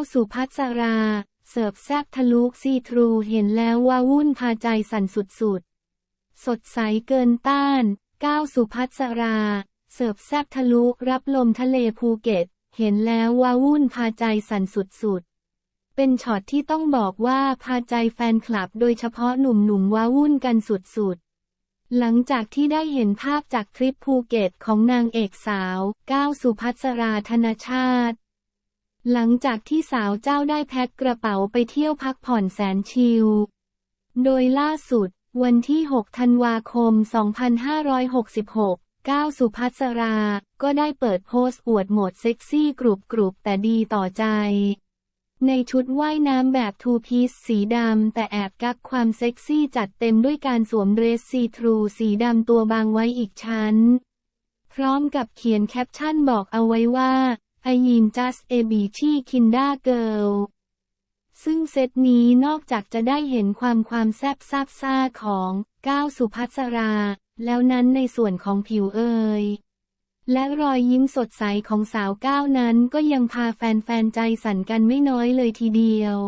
9สุพัสรา เสิร์ฟแซบทะลุซีทรูเห็นแล้วว่าวุ่นพาใจสั่นสุดๆ สดใสเกินต้าน9สุพัสรา เสิร์ฟแซบทะลุรับลมทะเลภูเก็ต เห็นแล้วว่าวุ่นพาใจสั่นสุดๆ เป็นช็อตที่ต้องบอกว่าพาใจแฟนคลับโดยเฉพาะหนุ่มๆว้าวุ่นกันสุดๆหลังจากที่ได้เห็นภาพจากทริปภูเก็ตของนางเอกสาว ก้าวสุภัสราธนชาติ หลังจากที่สาวเจ้าได้แพ็คกระเป๋าไปเที่ยวพักผ่อนแสนชิล โดยล่าสุด วันที่ 6 ธันวาคม 2566 ก้าวสุภัสรา ก็ได้เปิดโพสต์อวดโหมดเซ็กซี่กรุบกรุบแต่ดีต่อใจ ในชุดว่ายน้ำแบบทูพีซสีดำแต่แอบกักความเซ็กซี่จัดเต็มด้วยการสวมเดรสซีทรูสีดำตัวบางไว้อีกชั้น พร้อมกับเขียนแคปชั่นบอกเอาไว้ว่า ไอยีนจัสเอบีที่คินด้าเกิลซึ่งเซตนี้นอกจากจะได้เห็นความความแซบซาบซ่าของก้าวสุภัสรา แล้วนั้นในส่วนของผิวเอ่ยและรอยยิ้มสดใสของสาวก้าวนั้นก็ยังพาแฟนๆใจสั่นกันไม่น้อยเลยทีเดียว